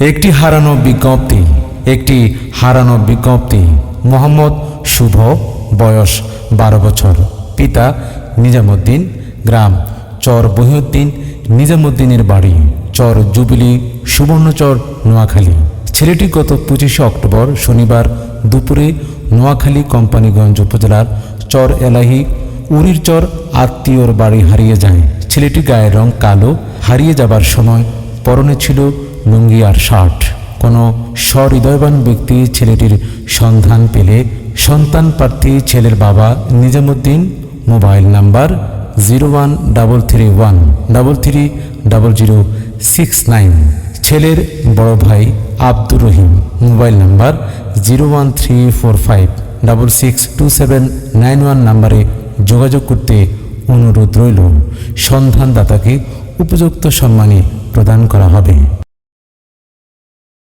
একটি হারানো বিজ্ঞপ্তি, একটি হারানো বিজ্ঞপ্তি। মোহাম্মদ শুভ বয়স বারো বছর। পিতা নিজামুদ্দিন গ্রাম চর বহিউদ্দিন নিজামুদ্দিনের বাড়ি চর জুবিলি সুবর্ণচর নোয়াখালী। ছেলেটি গত পঁচিশে অক্টোবর শনিবার দুপুরে নোয়াখালী কোম্পানিগঞ্জ উপজেলার চর এলাহি উরির চর আত্মীয়র বাড়ি হারিয়ে যায়। ছেলেটি গায়ের রং কালো, হারিয়ে যাবার সময় পরনে ছিল লুঙ্গি আর শার্ট। কোনো সহৃদয়বান ব্যক্তি ছেলেটির সন্ধান পেলে সন্তান প্রার্থী ছেলের বাবা Nizamuddin, mobile number zero one double three one double three double zero six nine. ছেলের বড় ভাই Abdur Rahim, mobile number zero one three four five double six two seven nine one নাম্বারে যোগাযোগ করতে অনুরোধ রইল। সন্ধানদাতাকে উপযুক্ত সম্মানে প্রদান করা হবে।